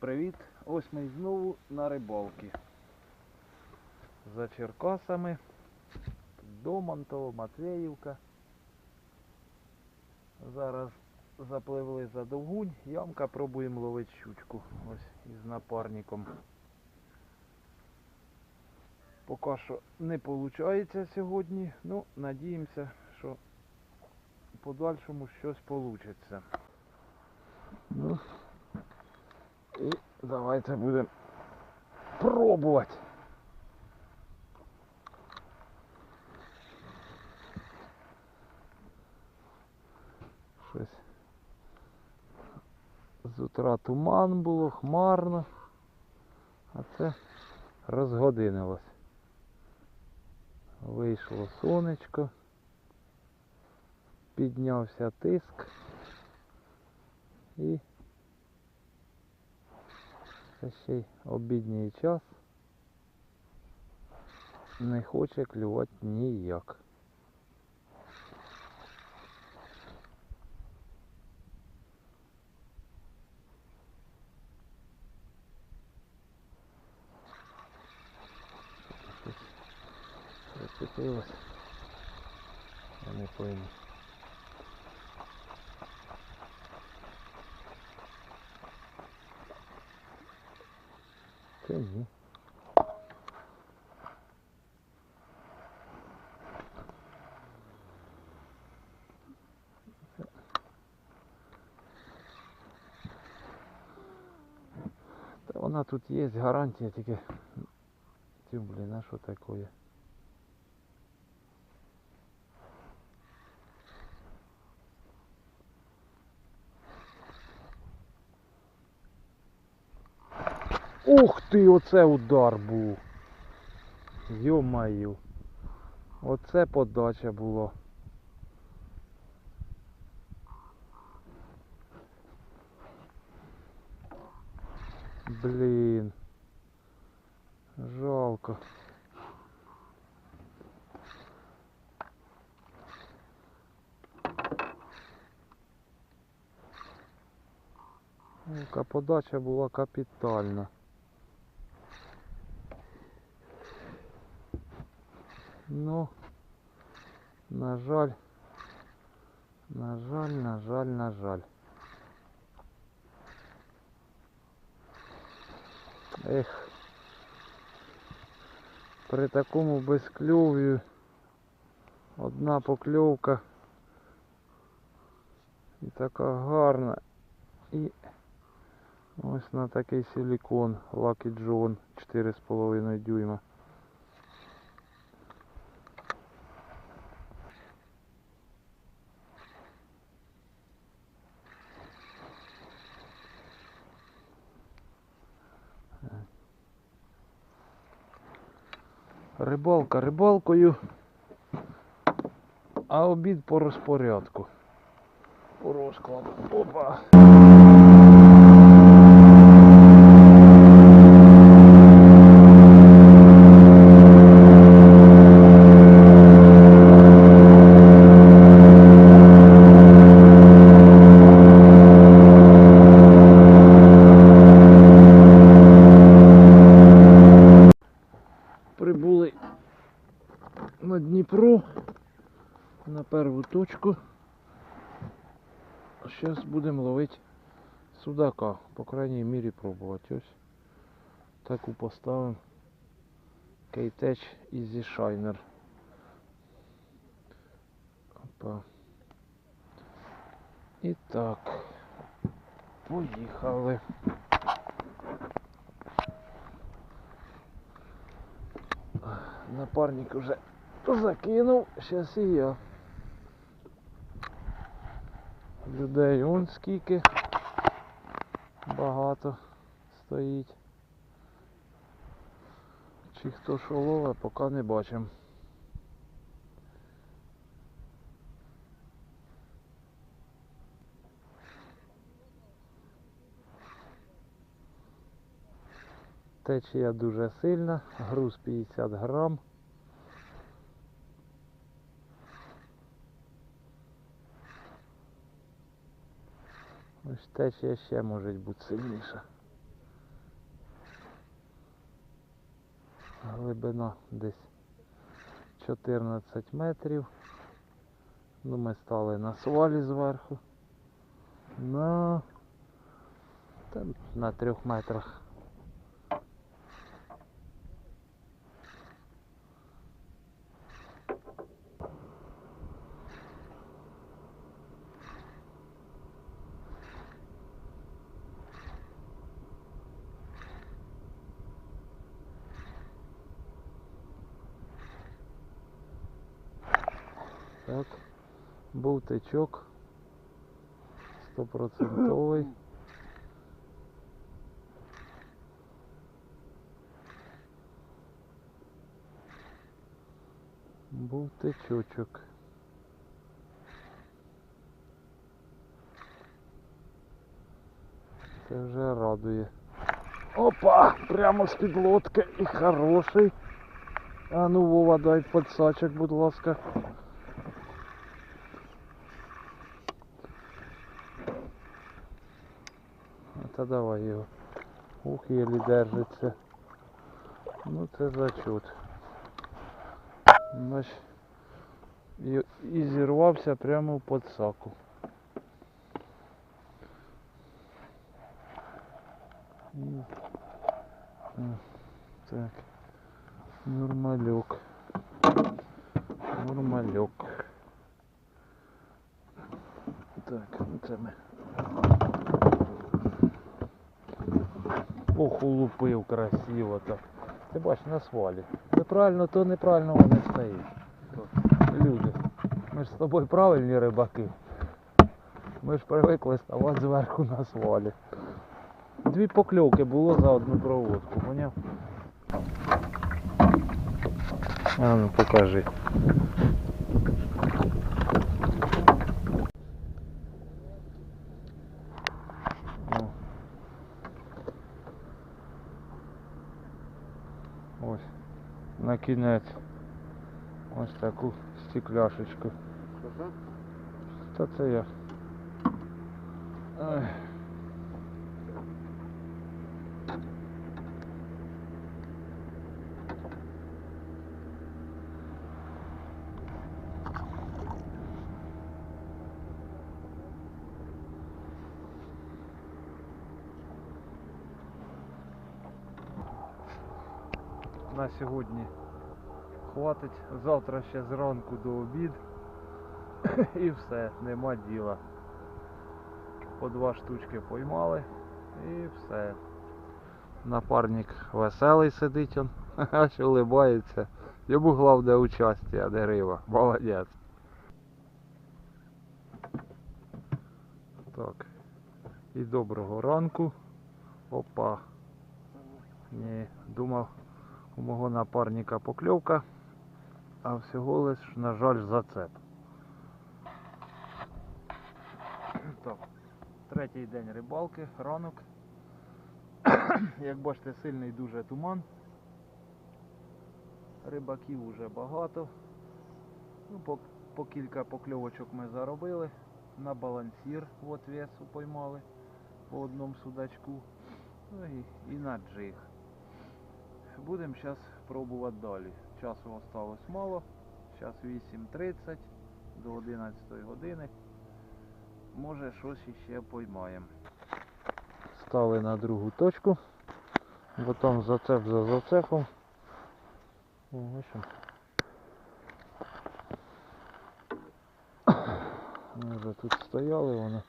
привіт! Ось ми знову на рибалки. За Черкасами. Домонтово, Матвеївка. Зараз запливли за Довгунь. Ямка пробуємо ловити щучку. Ось із напарником. Поки що не виходить сьогодні. Ну, надіємося, що в подальшому щось вийде. Давайте будемо пробувати. Щось. З утра туман було, хмарно, а це розгодинилось. Вийшло сонечко, піднявся тиск і це ще й обідній час. Не хоче клювати ніяк. Прицепилось. Я не пойму. Це ні. Та вона тут є, гарантія, тільки тю, блін, а що таке? Ух ти, оце удар був. Йо-маю. Оце подача була. Блін. Жалко. Ну-ка, подача була капітальна. Ну, на жаль, на жаль, на жаль, на жаль. Ех, при такому безкльові одна покльовка і така гарна. І ось на такий силікон Lucky John 4,5 дюйма. Рибалка рибалкою, а обід по розпорядку. По розкладу. Опа. Прибули на Дніпро на перву точку. Зараз будемо ловити судака, по крайній мірі пробувати. Ось таку поставимо. Кейтеч Easy Shiner. Опа. І так. Поїхали. Напарник уже закинув, зараз і я. Людей он скільки багато стоїть. Чи хто що ловить, поки не бачимо. Течія дуже сильна, груз 50 грам. Те ще ще може бути сильніше. Глибина десь 14 метрів. Ну, Ми стали на свалі зверху. На, там, на трьох метрах. Так, був течок стопроцентовий. Був течочок. Це вже радує. Опа! Прямо з під лодки і хороший. А ну Вова, дай подсачок, будь ласка. Та давай його. Ух, єлі держиться. Ну це зачут. Бач, і, і зірвався прямо в подсаку. Так. Нормальок. Нормальок. Так, ну це ми. Ох, улупив красиво так. Ти бачиш на свалі. Неправильно, то неправильно не стоїть. Люди. Ми ж з тобою правильні рибаки. Ми ж привикли ставати зверху на свалі. Дві покльовки було за одну проводку, поняв? А ну покажи. О. Ось. На кінець. Ось таку стекляшечку. Та це я. Ой. На сьогодні хватить. Завтра ще зранку до обід. І все, нема діла. По два штучки поймали і все. Напарник веселий сидить он, аж улибається. Йому головне участя, а не риба. Молодець. Так. І доброго ранку. Опа. Ні, думав, у мого напарника покльовка, а всього лиш, на жаль, зацеп. Так, третій день рибалки, ранок. Як бачите, сильний дуже туман. Рибаків уже багато. Ну, по, по кілька покльовочок ми заробили. На балансір от весу поймали по одному судачку. Ну і, і на джиг. Будемо зараз пробувати далі. Часу осталось мало. Зараз 8.30 до 11 години. Може щось іще поймаємо. Стали на другу точку. Бо там зацеп за зацепом. О, бачимо. Ми вже тут стояли вони.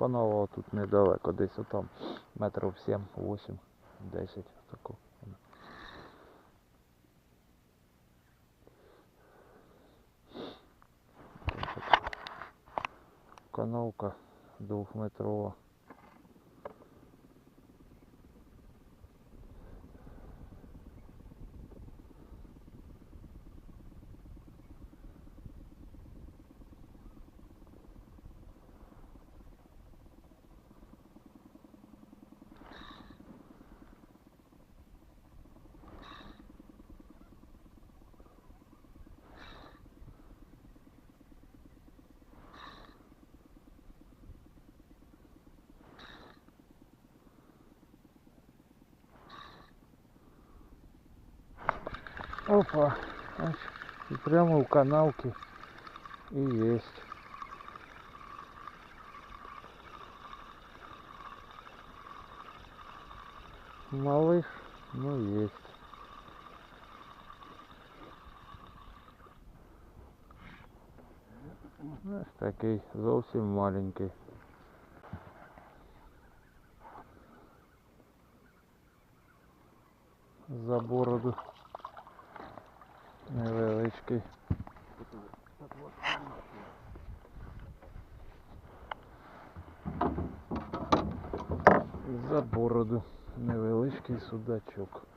Канава тут недалеко, десь отам метрів 7, 8, 10 тако. Канавка двохметрова. Опа. Ось. І прямо в канавці і єсть. Малыш, ну есть. Ось такий зовсім маленький. За бороду. Невеличкий. За бороду. Невеличкий судачок.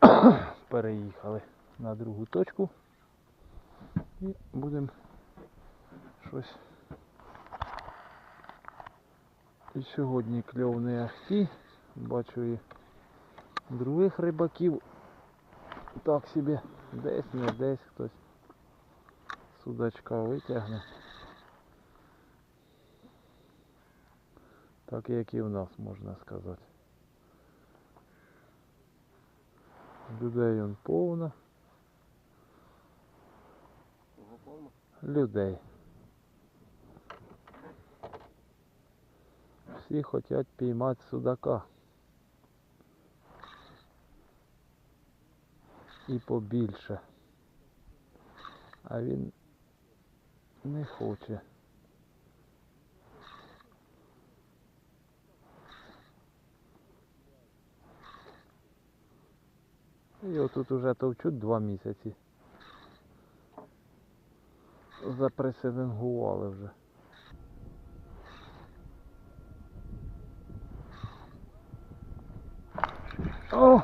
Переїхали на другу точку і будемо щось. І сьогодні кльов ахті. Бачу і других рибаків. Так собі десь, не десь хтось судачка витягне. Так як і в нас можна сказати. Людей он повно. Людей. Всі хочуть піймати судака. І побільше. А він не хоче. І отут уже товчуть два місяці. Запресингували вже. О!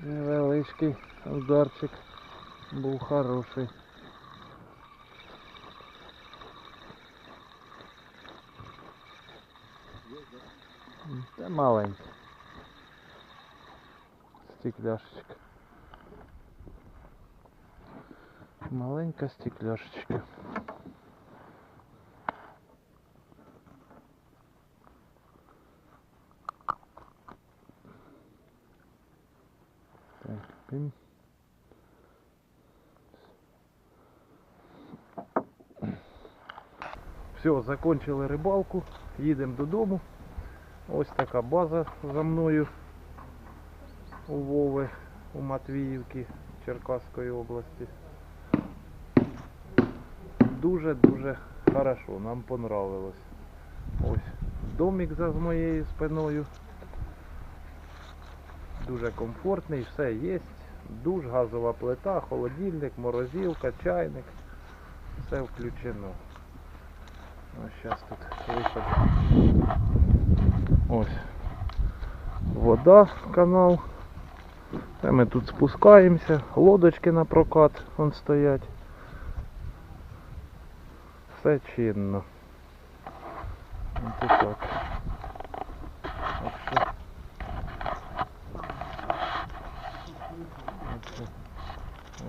Невеличкий ударчик був хороший. Та маленький. Стекляшечка. Маленька стекляшечка. Так, пим. Все, закончили рибалку, їдемо додому. Ось така база за мною у Вови, у Матвіївці Черкаської області. Дуже-дуже хорошо, нам понравилось. Ось домик за моєю спиною. Дуже комфортний, все є. Душ, газова плита, холодильник, морозилка, чайник. Все включено. Ось зараз тут виходить. Ось. Вода, канал. Це ми тут спускаємося, лодочки на прокат вон стоять. Все чинно. Ось. Так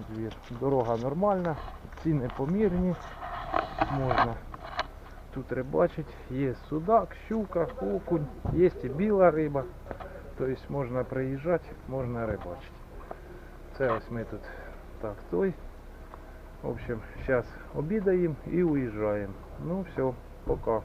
Двір. Дорога нормальна, ціни помірні, можна тут рибачить. Є судак, щука, окунь, є і біла риба. Тобто можна приїжджати, можна рибачити. Це ось ми тут так той. В общем, зараз обідаємо і уїжджаємо. Ну все, пока.